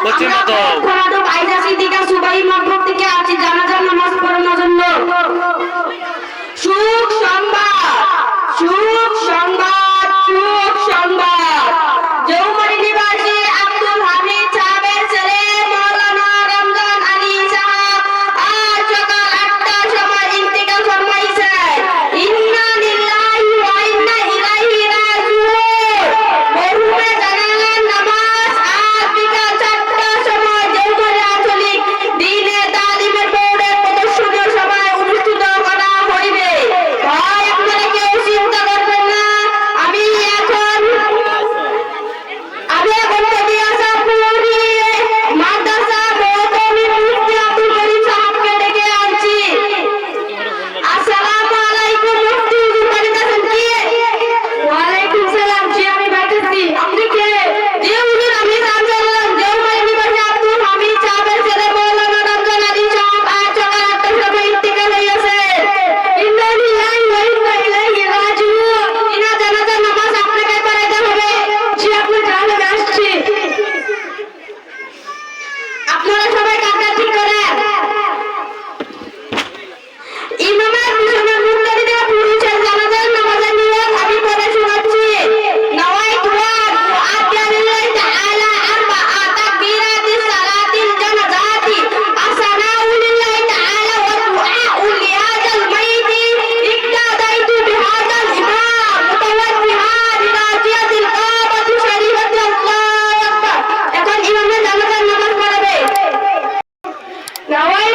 পশ্চিম মাধব মাধব আইজাসি থেকে সুবাই মাধব থেকে আছি জানা জানা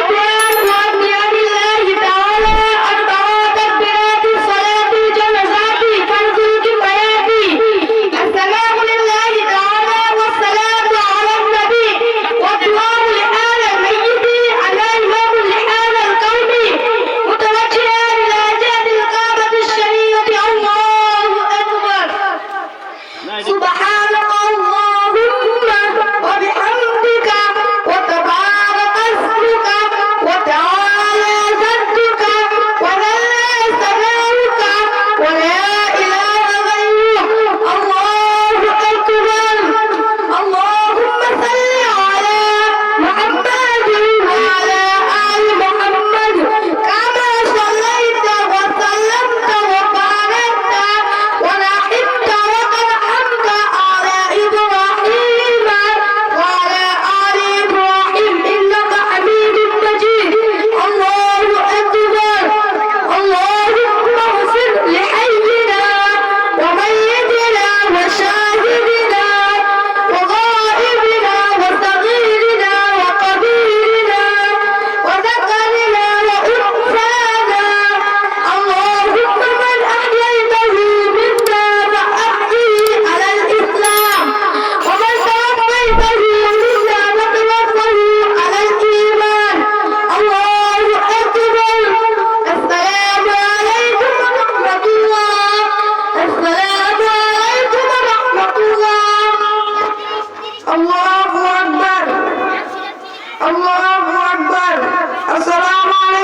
Deus! আসসালামু